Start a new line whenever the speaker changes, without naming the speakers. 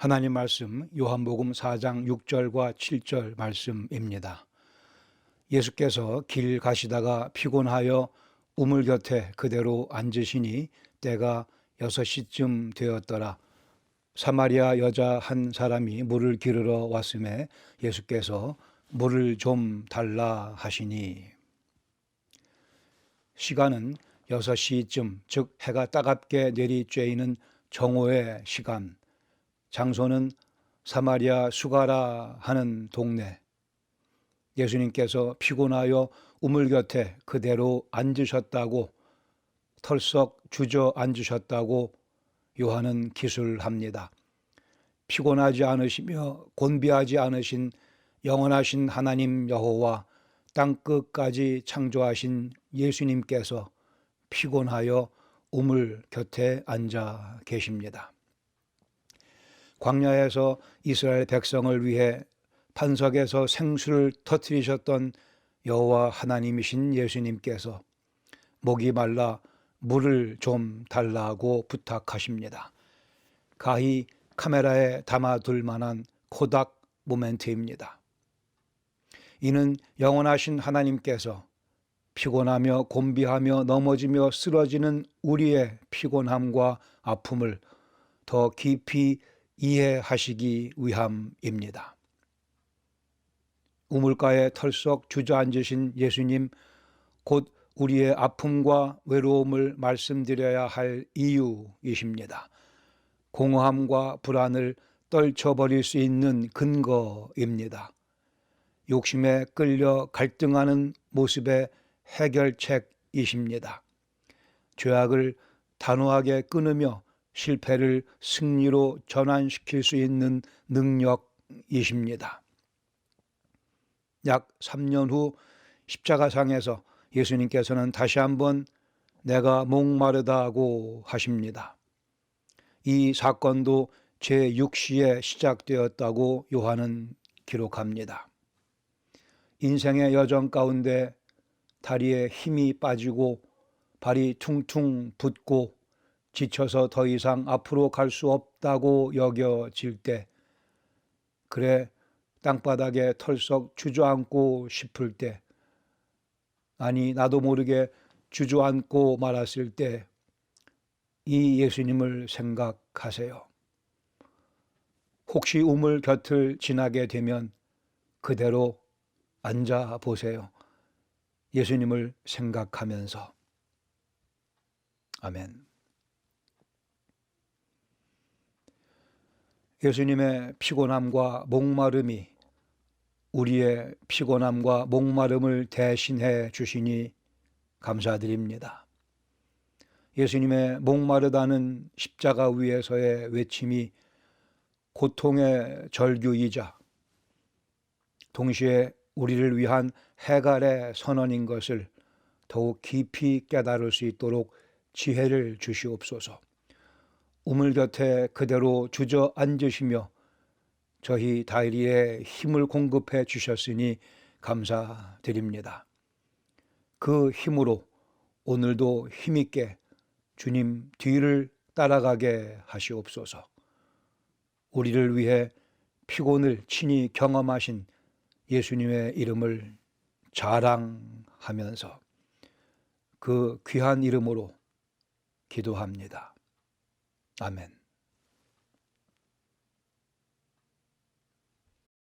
하나님 말씀 요한복음 4장 6절과 7절 말씀입니다. 예수께서 길 가시다가 피곤하여 우물 곁에 그대로 앉으시니 때가 여섯 시쯤 되었더라. 사마리아 여자 한 사람이 물을 기르러 왔음에 예수께서 물을 좀 달라 하시니 시간은 여섯 시쯤 즉 해가 따갑게 내리쬐이는 정오의 시간 장소는 사마리아 수가라 하는 동네. 예수님께서 피곤하여 우물 곁에 그대로 앉으셨다고 털썩 주저앉으셨다고 요한은 기술합니다. 피곤하지 않으시며 곤비하지 않으신 영원하신 하나님 여호와 땅 끝까지 창조하신 예수님께서 피곤하여 우물 곁에 앉아 계십니다. 광야에서 이스라엘 백성을 위해 반석에서 생수를 터뜨리셨던 여호와 하나님이신 예수님께서 목이 말라 물을 좀 달라고 부탁하십니다. 가히 카메라에 담아둘 만한 코닥 모멘트입니다. 이는 영원하신 하나님께서 피곤하며 곤비하며 넘어지며 쓰러지는 우리의 피곤함과 아픔을 더 깊이 이해하시기 위함입니다. 우물가에 털썩 주저앉으신 예수님 곧 우리의 아픔과 외로움을 말씀드려야 할 이유이십니다. 공허함과 불안을 떨쳐버릴 수 있는 근거입니다. 욕심에 끌려 갈등하는 모습의 해결책이십니다. 죄악을 단호하게 끊으며 실패를 승리로 전환시킬 수 있는 능력이십니다. 약 3년 후 십자가상에서 예수님께서는 다시 한번 내가 목마르다고 하십니다. 이 사건도 제6시에 시작되었다고 요한은 기록합니다. 인생의 여정 가운데 다리에 힘이 빠지고 발이 퉁퉁 붓고 지쳐서 더 이상 앞으로 갈 수 없다고 여겨질 때 그래 땅바닥에 털썩 주저앉고 싶을 때 아니 나도 모르게 주저앉고 말았을 때 이 예수님을 생각하세요. 혹시 우물 곁을 지나게 되면 그대로 앉아 보세요. 예수님을 생각하면서. 아멘. 예수님의 피곤함과 목마름이 우리의 피곤함과 목마름을 대신해 주시니 감사드립니다. 예수님의 목마르다는 십자가 위에서의 외침이 고통의 절규이자 동시에 우리를 위한 해갈의 선언인 것을 더욱 깊이 깨달을 수 있도록 지혜를 주시옵소서. 우물 곁에 그대로 주저앉으시며 저희 다이리에 힘을 공급해 주셨으니 감사드립니다. 그 힘으로 오늘도 힘있게 주님 뒤를 따라가게 하시옵소서. 우리를 위해 피곤을 친히 경험하신 예수님의 이름을 자랑하면서 그 귀한 이름으로 기도합니다. 아멘.